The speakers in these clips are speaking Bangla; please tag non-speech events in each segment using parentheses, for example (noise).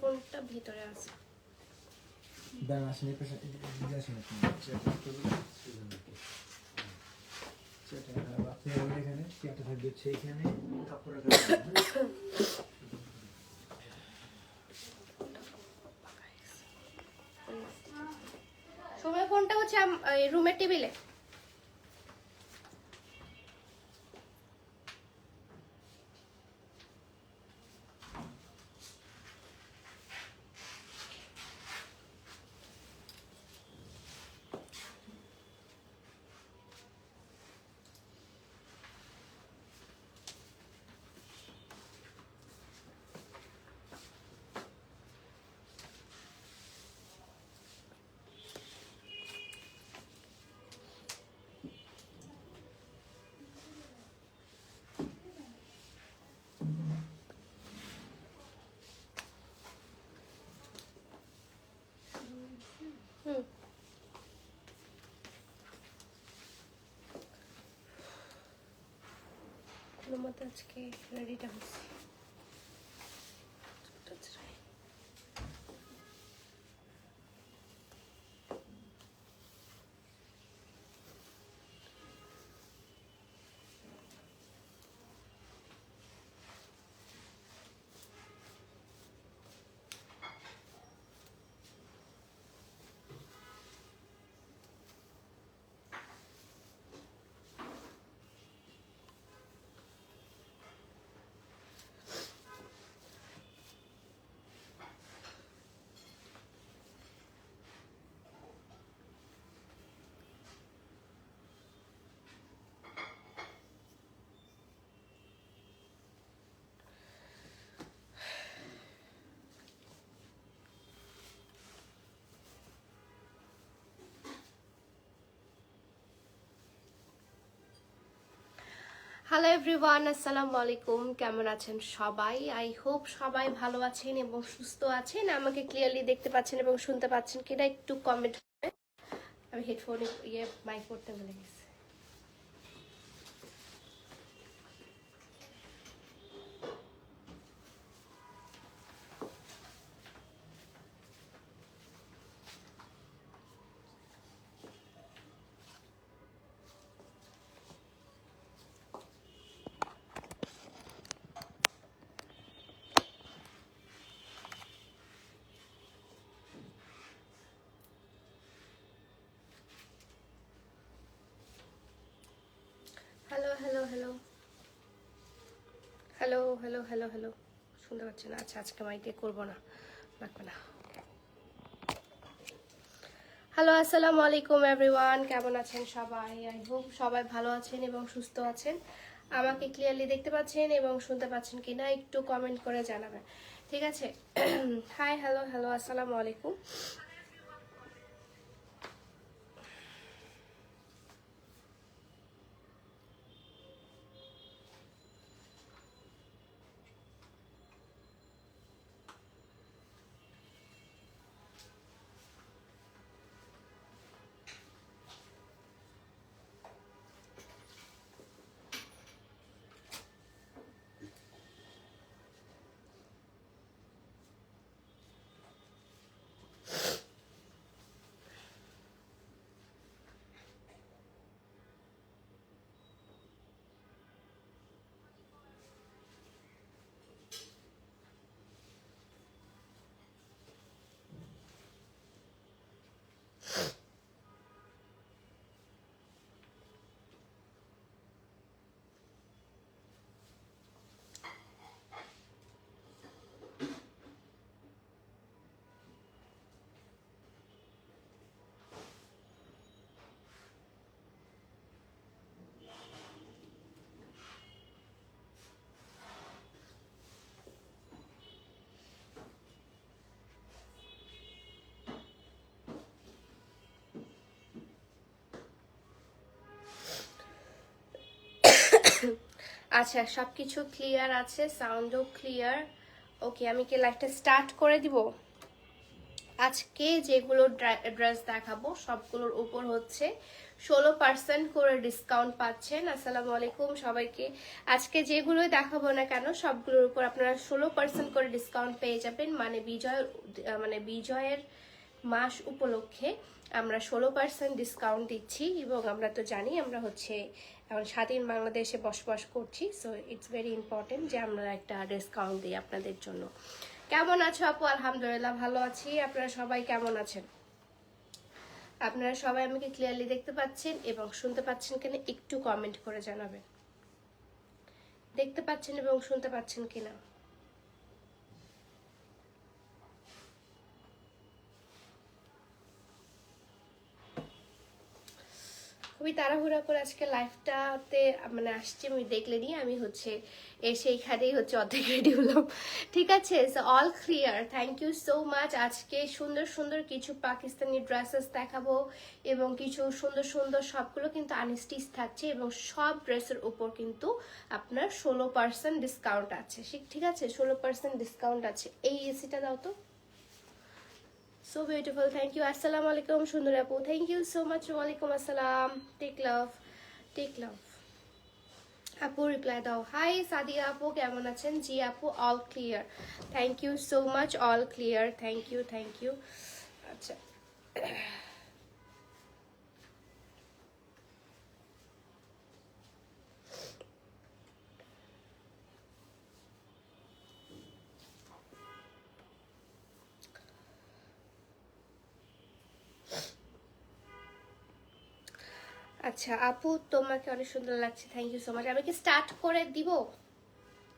ফোনটা ভিতরে আছে। দাঁড়ান আসেন এদিকে আপনি এখানে চেয়ারটা থাকবে হচ্ছে এখানে। কাপড় ফোনটা হচ্ছে রুমের টেবিলে? আজকে রেডিটা হচ্ছে। হ্যালো এভরিওয়ান আসসালামু আলাইকুম কেমন আছেন সবাই? আই হোপ সবাই ভালো আছেন এবং সুস্থ আছেন। আমাকে ক্লিয়ারলি দেখতে পাচ্ছেন এবং শুনতে পাচ্ছেন কিনা একটু কমেন্ট আমি হেডফোনে ইয়ে মাইক করতে ভুলে গেছি। Hello hello hello. Hello hello hello hello. শুনতে পাচ্ছি না? আচ্ছা আজকে মাইকে করব না। লাগবে না। হ্যালো, আসসালামু আলাইকুম এভরিওয়ান কেমন আছেন সবাই? আই হোপ সবাই ভালো আছেন এবং সুস্থ আছেন। আমাকে ক্লিয়ারলি দেখতে পাচ্ছেন এবং শুনতে পাচ্ছেন কিনা একটু কমেন্ট করে জানাবেন। ঠিক আছে? (clears throat) হাই হ্যালো হ্যালো, আসসালামু আলাইকুম। আচ্ছা সবকিছু ক্লিয়ার আছে সাউন্ডও ক্লিয়ার ওকে আমি কি লাইফটা স্টার্ট করে দিব? আজকে যেগুলো ড্রেস দেখাবো সবগুলোর উপর হচ্ছে ষোলো পার্সেন্ট করে ডিসকাউন্ট পাচ্ছেন। আসসালামু আলাইকুম সবাইকে। আজকে যেগুলো দেখাবো না কেন সবগুলোর উপর আপনারা ষোলো পার্সেন্ট করে ডিসকাউন্ট পেয়ে যাবেন। মানে বিজয়ের আহ, মানে বিজয়ের মাস উপলক্ষে। আমরা ষোলো পার্সেন্ট ডিসকাউন্ট দিচ্ছি এবং আমরা তো জানি আমরা হচ্ছে এখন স্বাধীন বাংলাদেশে বসবাস করছি সো ইটস ভেরি ইম্পর্টেন্ট যে আমরা একটা ডিসকাউন্ট দিই আপনাদের জন্য। কেমন আছো আপু? আলহামদুলিল্লাহ, ভালো আছি। আপনারা সবাই কেমন আছেন? আপনারা সবাই আমাকে ক্লিয়ারলি দেখতে পাচ্ছেন এবং শুনতে পাচ্ছেন কিনা একটু কমেন্ট করে জানাবেন। দেখতে পাচ্ছেন এবং শুনতে পাচ্ছেন কিনা? খুবই তাড়াহুড়া করে আজকে লাইফটাতে মানে আসছি, আমি দেখলেনি আমি হচ্ছে এসে এখানেই হচ্ছে অর্ধেক রেডি হলাম। ঠিক আছে? All clear thank you so much আজকে সুন্দর সুন্দর কিছু পাকিস্তানি ড্রেসেস দেখাবো এবং কিছু সুন্দর সুন্দর সবগুলো কিন্তু আনস্টিচ থাকছে এবং সব ড্রেসের উপর কিন্তু আপনার ষোলো পার্সেন্ট ডিসকাউন্ট আছে। ঠিক আছে? ষোলো পার্সেন্ট ডিসকাউন্ট আছে। এই এসিটা দাও তো। সো বিউটিফুল থ্যাংক ইউ আসসালামু আলাইকুম সুন্দর আপু থ্যাংক ইউ সো মাচ ওয়ালাইকুম আসসালাম টেক লাভ টেক লাভ আপু রিপ্লাই দাও হাই সাদিয়া আপু কেমন আছেন? জি আপু all clear thank you so much all clear thank you thank you আচ্ছা। আচ্ছা আপু, তোমাকে অনেক সুন্দর লাগছে থ্যাংক ইউ সো মাচ আমি কি স্টার্ট করে দিব?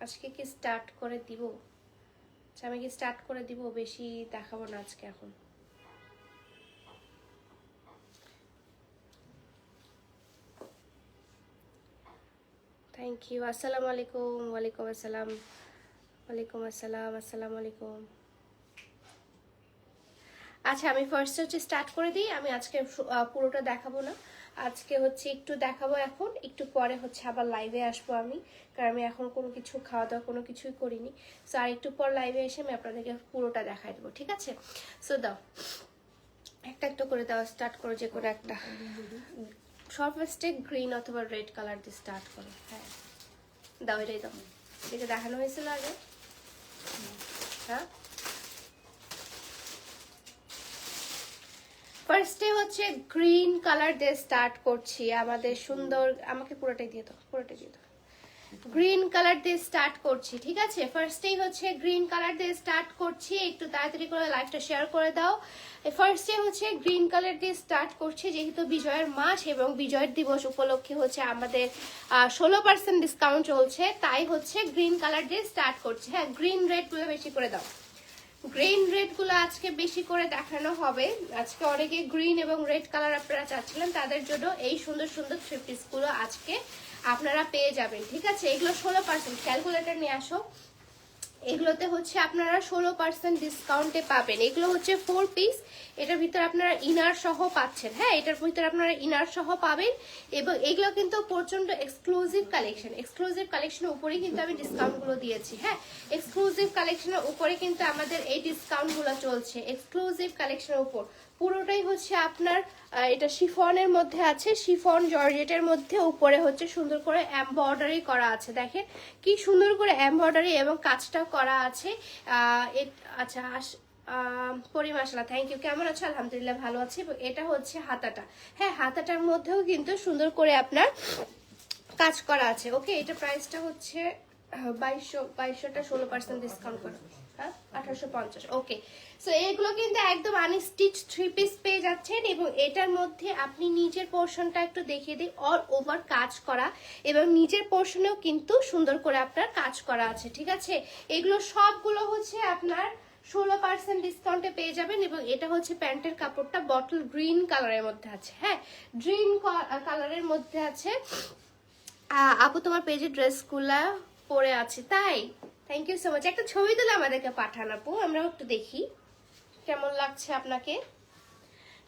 আজকে কি স্টার্ট করে দিব? আচ্ছা আমি কি স্টার্ট করে দিব? বেশি দেখাবো না আজকে এখন। থ্যাংক ইউ আসসালামু আলাইকুম, ওয়ালাইকুম আসসালাম ওয়ালাইকুম আসসালাম, আসসালামু আলাইকুম। আচ্ছা আমি ফার্স্ট হচ্ছে স্টার্ট করে দিই, আমি আজকে পুরোটা দেখাবো না। আজকে হচ্ছে একটু দেখাবো এখন, একটু পরে হচ্ছে আবার লাইভে আসব আমি, কারণ আমি এখন কোনো কিছু খাওয়া দাওয়া কোনো কিছুই করিনি। সো আর একটু পর লাইভে এসে আমি আপনাদেরকে পুরোটা দেখাই দেবো, ঠিক আছে? সো দাও। একটা একটা করে দেওয়া স্টার্ট করো, যে কোনো একটা। সব ফার্স্টে গ্রিন অথবা রেড কালার দিয়ে স্টার্ট করো হ্যাঁ। দাও, এটাই দাও। এটা দেখানো হয়েছিল আগে? হ্যাঁ? ফার্স্টে হচ্ছে গ্রিন কালার দিয়ে স্টার্ট করছি, আমাদের সুন্দর, আমাকে পুরোটাই দিয়ে দাও, পুরোটাই দিয়ে দাও। গ্রিন কালার দিয়ে স্টার্ট করছি, ঠিক আছে? ফার্স্টেই হচ্ছে গ্রিন কালার দিয়ে স্টার্ট করছি, একটু তাড়াতাড়ি করে লাইভটা শেয়ার করে দাও। ফার্স্টে হচ্ছে গ্রিন কালার দিয়ে স্টার্ট করছি, যেহেতু বিজয়ের মাস এবং বিজয়ের দিবস উপলক্ষে হচ্ছে আমাদের ষোলো পার্সেন্ট ডিসকাউন্ট চলছে, তাই হচ্ছে গ্রিন কালার দিয়ে স্টার্ট করছি। হ্যাঁ গ্রিন রেডগুলো বেশি করে দাও। গ্রিন রেডগুলো আজকে বেশি করে দেখানো হবে। আজকে অনেকে গ্রিন এবং রেড কালার আপনারা চাচ্ছিলেন, তাদের জন্য এই সুন্দর সুন্দর থ্রি পিসগুলো আজকে আপনারা পেয়ে যাবেন, ঠিক আছে? এগুলো ষোলো পার্সেন্ট ক্যালকুলেটার নিয়ে আসো। এগুলোতে হচ্ছে আপনারা ষোলো পার্সেন্ট ডিসকাউন্টে পাবেন। এগুলো হচ্ছে ফোর পিস এটার ভিতরে আপনারা ইনার সহ পাচ্ছেন। হ্যাঁ এটার ভিতরে আপনারা ইনার সহ পাবেন এবং এগুলো কিন্তু প্রচণ্ড এক্সক্লুসিভ কালেকশন এক্সক্লুসিভ কালেকশনের উপরেই কিন্তু আমি ডিসকাউন্টগুলো দিয়েছি। হ্যাঁ এক্সক্লুসিভ কালেকশনের উপরে কিন্তু আমাদের এই ডিসকাউন্টগুলো চলছে। এক্সক্লুসিভ কালেকশনের উপর। পুরোটাই হচ্ছে আপনার এটা শিফনের মধ্যে আছে। শিফন জর্জেটের মধ্যে উপরে হচ্ছে সুন্দর করে এমব্রয়ডারি করা আছে। দেখেন কি সুন্দর করে এমব্রয়ডারি এবং কাজটা করা আছে। আচ্ছা আস- পরিমাশালা থ্যাংক ইউ কেমন আছো? আলহামদুলিল্লাহ ভালো আছি। এটা হচ্ছে হাতাটা। হ্যাঁ হাতাটার মধ্যেও কিন্তু সুন্দর করে আপনার কাজ করা আছে। ওকে, এটা প্রাইসটা হচ্ছে বাইশশো, বাইশশোটা ষোলো পার্সেন্ট ডিসকাউন্ট করা। হ্যাঁ আঠারোশো পঞ্চাশ। ওকে। সো এগুলো কিন্তু একদম আনস্টিচ থ্রি পিস পেয়ে যাচ্ছেন এবং এটার মধ্যে আপনি নিজের পোর্শনটা একটু দেখিয়ে দিই অল ওভার কাজ করা এবং নিজের পোর্শনেও কিন্তু সুন্দর করে আপনার কাজ করা আছে, ঠিক আছে? এগুলো সবগুলো হচ্ছে আপনার ষোলো পার্সেন্ট ডিসকাউন্টে পেয়ে যাবেন এবং এটা হচ্ছে প্যান্টের কাপড়টা বটল গ্রিন কালারের মধ্যে আছে হ্যাঁ? গ্রিন কালারের মধ্যে আছে আপু তোমার পেজে ড্রেসগুলা পরে আছে, তাই? থ্যাংক ইউ সো মাচ একটা ছবি তুলে আমাদেরকে পাঠান আপু আমরা একটু দেখি। কেমন লাগছে আপনাকে?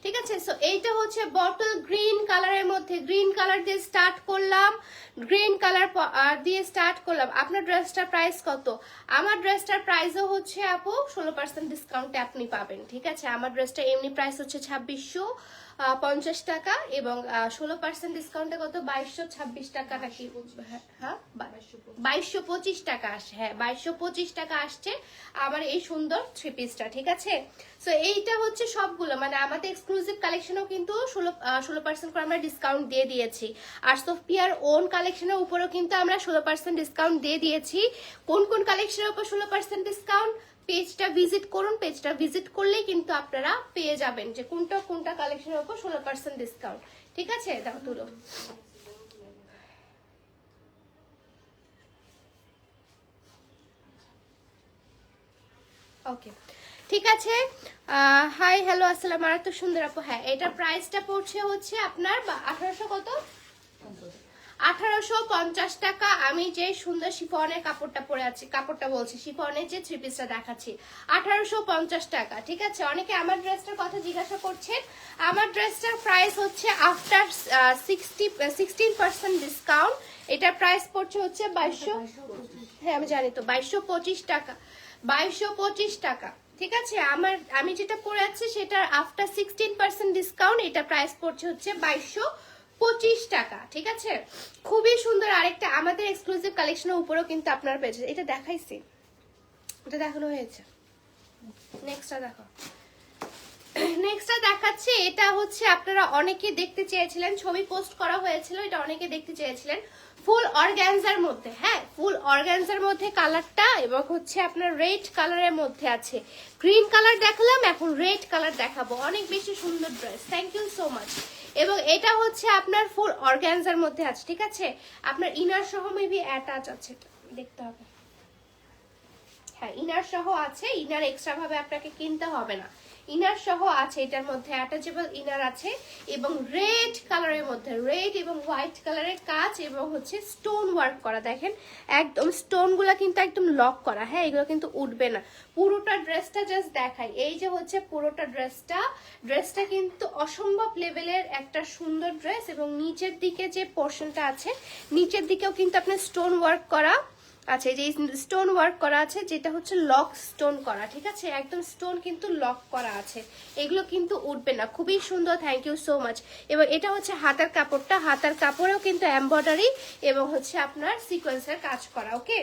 ঠিক আছে সো এইটা হচ্ছে বটল গ্রিন কালারের মধ্যে গ্রিন কালার দিয়ে স্টার্ট করলাম গ্রিন কালার দিয়ে স্টার্ট করলাম। আপনার ড্রেসটার প্রাইস কত? আমার ড্রেসটার প্রাইসও হচ্ছে আপু, ষোলো পার্সেন্ট ডিসকাউন্টে আপনি পাবেন, ঠিক আছে? আমার ড্রেসটা এমনি প্রাইস হচ্ছে ছাব্বিশশো পঞ্চাশ টাকা এবং ষোলো পার্সেন্ট ডিসকাউন্টে কত? বাইশশো ছাব্বিশ টাকা নাকি? হ্যাঁ, হ্যাঁ বাইশশো পঁচিশ। টাকা আসে হ্যাঁ বাইশশো পঁচিশ টাকা আসছে আমার এই সুন্দর থ্রি পিসটা ঠিক আছে? সো এইটা হচ্ছে সবগুলো মানে আমাদের এক্সক্লুসিভ কালেকশনও কিন্তু ষোলো ষোলো পার্সেন্ট করে আমরা ডিসকাউন্ট দিয়ে দিয়েছি। আর সোফিয়ার ওন কালেকশনের উপরও কিন্তু আমরা ষোলো পার্সেন্ট ডিসকাউন্ট দিয়ে দিয়েছি। কোন কোন কালেকশনের উপর ষোলো পার্সেন্ট ডিসকাউন্ট পেজটা ভিজিট করুন, পেজটা ভিজিট করলেই কিন্তু আপনারা পেয়ে যাবেন যে কোনটা কোনটা কালেকশনের উপর ষোলো পার্সেন্ট ডিসকাউন্ট ঠিক আছে? দেখো তুলো। ওকে ঠিক আছে? হাই হ্যালো আসসালাম আর তো সুন্দর আপু হ্যাঁ এটার প্রাইসটা পড়ছে হচ্ছে আপনার আঠারোশো কত? আঠারোশো পঞ্চাশ টাকা আমি যে সুন্দর শিফনের কাপড়টা পরে আছি, কাপড়টা বলছি, শিফনের যে থ্রি পিসটা দেখাচ্ছি, আঠারোশো পঞ্চাশ টাকা, ঠিক আছে? অনেকে আমার ড্রেসটার কথা জিজ্ঞাসা করছেন, আমার ড্রেসটার প্রাইস হচ্ছে after sixty sixteen percent discount এটার প্রাইস পড়ছে হচ্ছে বাইশশো হ্যাঁ আমি জানি তো, বাইশশো পঁচিশ টাকা, বাইশশো পঁচিশ টাকা, ঠিক আছে? আমার, আমি যেটা পরে আছি সেটার আফটার সিক্সটিন পার্সেন্ট ডিসকাউন্ট এটা প্রাইস পড়ছে হচ্ছে বাইশশো পঁচিশ টাকা, ঠিক আছে? খুবই সুন্দর আরেকটা, আমাদের এক্সক্লুসিভ কালেকশনের উপরেও কিন্তু আপনারা পেয়েছে এটা দেখাইছি। এটা দেখানো হয়েছে। নেক্সটটা দেখো। নেক্সটটা দেখাচ্ছি, এটা হচ্ছে আপনারা অনেকে দেখতে চেয়েছিলেন, ছবি পোস্ট করা হয়েছিল, এটা অনেকে দেখতে চেয়েছিলেন। ফুল অর্গ্যানজার মধ্যে হ্যাঁ? ফুল অর্গ্যানজার মধ্যে কালারটা এবং হচ্ছে আপনার রেড কালারের মধ্যে আছে। গ্রিন কালার দেখালাম, এখন রেড কালার দেখাবো। অনেক বেশি সুন্দর dress thank you so much এবং এটা হচ্ছে আপনার ফুল অর্গ্যানজার মধ্যে আছে, ঠিক আছে? আপনার ইনার সহ মেবি অ্যাটাচ আছে, দেখতে হবে। হ্যাঁ ইনার সহ আছে, ইনার এক্সট্রা ভাবে আপনাকে কিনতে হবে না। ইনার সহ আছে, এটার মধ্যে অ্যাটাচেবল ইনার আছে এবং রেড কালারের মধ্যে রেড এবং হোয়াইট কালারের কাজ এবং হচ্ছে স্টোন ওয়ার্ক করা। দেখেন, একদম স্টোনগুলো কিন্তু একদম লক করা। হ্যাঁ এগুলো কিন্তু উঠবে না। পুরোটা ড্রেসটা জাস্ট দেখাই। এই যে হচ্ছে পুরোটা ড্রেসটা ড্রেসটা কিন্তু অসম্ভব লেভেলের একটা সুন্দর ড্রেস এবং নিচের দিকে যে পোর্শনটা আছে, নিচের দিকেও কিন্তু আপনার স্টোন ওয়ার্ক করা আচ্ছা এই যে স্টোন ওয়ার্ক করা আছে, যেটা হচ্ছে লক স্টোন করা, ঠিক আছে? একদম স্টোন কিন্তু লক করা আছে। এগুলো কিন্তু উঠবে না। খুবই সুন্দর থ্যাংক ইউ সো মাচ এবং এটা হচ্ছে হাতার কাপড়টা। হাতার কাপড়েও কিন্তু এমব্রয়ডারি এবং হচ্ছে আপনার সিকোয়েন্সের কাজ করা ওকে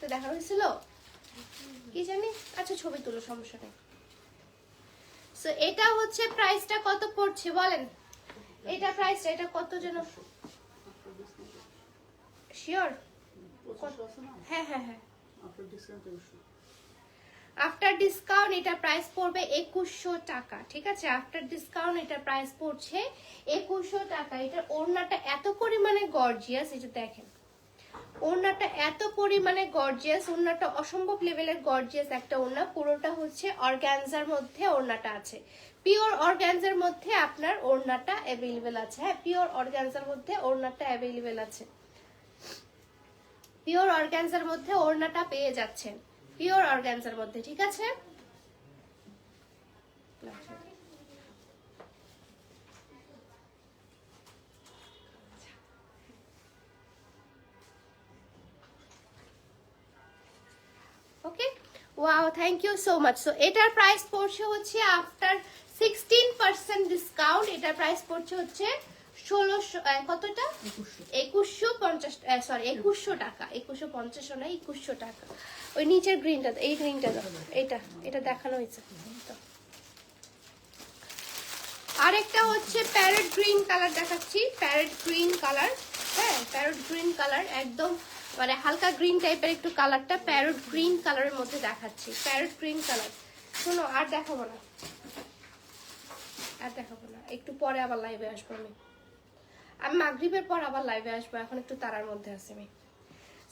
তো দেখা হয়েছিল? কি জানি? আচ্ছা ছবি তুলো, সমস্যা নেই। সো এটা হচ্ছে প্রাইসটা কত পড়ছে, বলেন? এটা প্রাইসটা এটা কত যেন শিওর হ্যাঁ হ্যাঁ হ্যাঁ। আফটার ডিসকাউন্ট এটা প্রাইস পড়বে একুশশো টাকা ঠিক আছে? আফটার ডিসকাউন্ট এটা প্রাইস পড়ছে একুশশো টাকা। এটার ওড়নাটা এত পরিমাণে গর্জিয়াস এটা দেখেন। ওড়নাটা এত পরিমাণে গর্জিয়াস ওড়নাটা অসম্ভব লেভেলের গর্জিয়াস একটা ওড়না। পুরোটা হচ্ছে অর্গ্যানজার মধ্যে ওড়নাটা আছে। পিওর অর্গ্যানজার মধ্যে আপনার ওড়নাটা অ্যাভেলেবেল আছে। হ্যাঁ পিওর অর্গ্যানজার মধ্যে ওড়নাটা অ্যাভেলেবেল আছে। পিওর অর্গ্যানজার মধ্যে ওড়নাটা পেয়ে যাচ্ছেন। পিওর অর্গ্যানজার মধ্যে, ঠিক আছে? Wow thank you so much so এটার প্রাইস পড়ছে হচ্ছে আফটার সিক্সটিন পার্সেন্ট ডিসকাউন্ট এটার প্রাইস পড়ছে হচ্ছে ষোলোশো কতটা? একুশশো। পঞ্চাশ সরি একুশশো টাকা। একুশশো পঞ্চাশও না একুশশো টাকা। ওই নিচের গ্রিনটা এই গ্রিনটা এটা এটা দেখানো হয়েছে। আরেকটা হচ্ছে প্যারেট গ্রিন কালার দেখাচ্ছি। প্যারেট গ্রিন কালার হ্যাঁ প্যারেট গ্রিন কালার একদম মানে হালকা গ্রিন টাইপের একটু কালারটা প্যারট গ্রিন কালারের মধ্যে দেখাচ্ছি। প্যারট গ্রিন কালার শোনো আর দেখাবো না। আর দেখাবো না। একটু পরে আবার লাইভে আসব আমি। আমি মাগরীবের পর আবার লাইভে আসব এখন একটু তারার মধ্যে আছি আমি।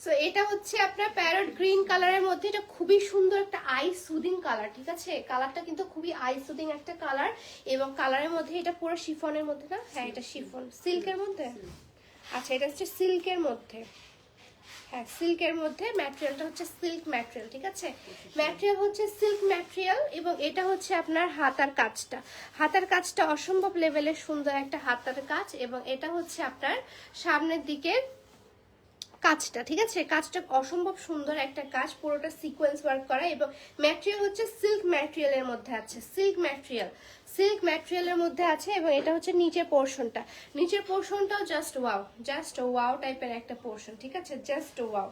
সো এটা হচ্ছে আপনার প্যারট গ্রিন কালারের মধ্যে এটা খুবই সুন্দর একটা আই সুদিং কালার ঠিক আছে? কালারটা কিন্তু খুবই আই সুদিং একটা কালার এবং কালারের মধ্যে এটা পুরো শিফনের মধ্যে না? হ্যাঁ এটা শিফন। সিল্কের মধ্যে? আচ্ছা এটা হচ্ছে সিল্কের মধ্যে। হ্যাঁ সিল্কের মধ্যে ম্যাটেরিয়ালটা হচ্ছে সিল্ক ম্যাটেরিয়াল, ঠিক আছে? ম্যাটেরিয়াল হচ্ছে সিল্ক ম্যাটেরিয়াল এবং এটা হচ্ছে আপনার হাতার কাজটা। হাতার কাজটা অসম্ভব লেভেলের সুন্দর একটা হাতার কাজ এবং এটা হচ্ছে আপনার সামনের দিকে কাজটা, ঠিক আছে? কাজটা অসম্ভব সুন্দর একটা কাজ, পুরোটা সিকোয়েন্স ওয়ার্ক করা এবং ম্যাটেরিয়াল হচ্ছে সিল্ক ম্যাটেরিয়ালের মধ্যে আছে, সিল্ক ম্যাটেরিয়াল। সিল্ক ম্যাটেরিয়ালের মধ্যে আছে এবং এটা হচ্ছে নিচের পোর্শনটা। নিচের পোর্শনটাও জাস্ট ওয়াও জাস্ট ওয়াও টাইপের একটা পোর্শন, ঠিক আছে? জাস্ট ওয়াও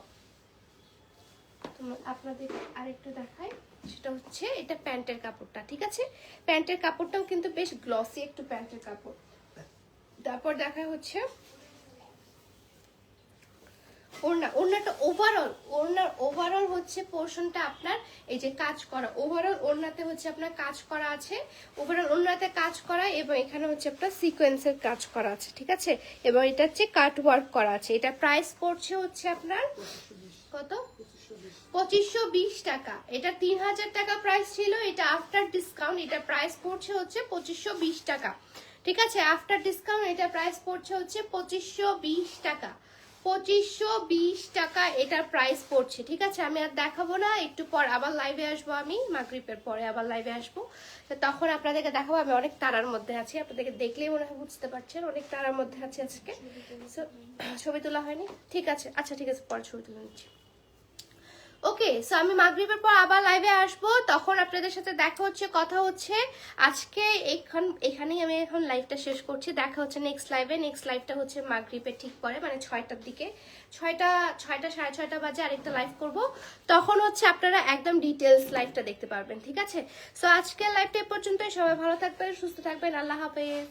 আপনাদের আরেকটু দেখাই, সেটা হচ্ছে এটা প্যান্টের কাপড়টা, ঠিক আছে? প্যান্টের কাপড়টাও কিন্তু বেশ গ্লসি একটু প্যান্টের কাপড়। তারপর দেখা হচ্ছে ওড়না, ওড়নাটা ওভারঅল ওড়নার ওভারঅল হচ্ছে পোর্শনটা আপনার এই যে কাজ করা। ওভারঅল ওড়নাতে হচ্ছে আপনার কাজ করা আছে ওভারঅল ওড়নাতে কাজ করা এবং এখানে হচ্ছে আপনার সিকোয়েন্সের কাজ করা আছে, ঠিক আছে? এবং এটা হচ্ছে কাট ওয়ার্ক করা আছে। এটা প্রাইস পড়ছে হচ্ছে আপনার কত? পঁচিশশো বিশ টাকা। এটা তিন হাজার টাকা প্রাইস ছিল, এটা আফটার ডিসকাউন্ট এটা প্রাইস পড়ছে হচ্ছে পঁচিশশো বিশ টাকা। ঠিক আছে? আফটার ডিসকাউন্ট এটা প্রাইস পড়ছে হচ্ছে পঁচিশশো বিশ টাকা। পঁচিশশো বিশ টাকা এটার প্রাইস পড়ছে, ঠিক আছে? আমি আর দেখাবো না, একটু পর আবার লাইভে আসব আমি মাগরিপের পরে আবার লাইভে আসব। তখন আপনাদেরকে দেখাবো, আমি অনেক তারার মধ্যে আছি, আপনাদেরকে দেখলেই মনে হয় বুঝতে পারছেন, অনেক তারার মধ্যে আছি আজকে। ছবি তোলা হয়নি? ঠিক আছে আচ্ছা ঠিক আছে পরে ছবি তুলে নিচ্ছি। ওকে সো আমি মাগরিবের পর আবার লাইভে আসব। তখন আপনাদের সাথে দেখা হচ্ছে, কথা হচ্ছে। আজকে এখন এখানেই আমি এখন লাইভটা শেষ করছি। দেখা হচ্ছে নেক্সট লাইভে নেক্সট লাইভটা হচ্ছে মাগরিবের ঠিক পরে মানে ছয়টার দিকে। ছয়টা ছয়টা, সাড়ে ছয়টা বাজে আরেকটা লাইভ করব। তখন হচ্ছে আপনারা একদম ডিটেলস লাইভটা দেখতে পারবেন, ঠিক আছে? সো আজকের লাইভটা এ পর্যন্তই। সবাই ভালো থাকবেন, সুস্থ থাকবেন। আল্লাহ হাফেজ।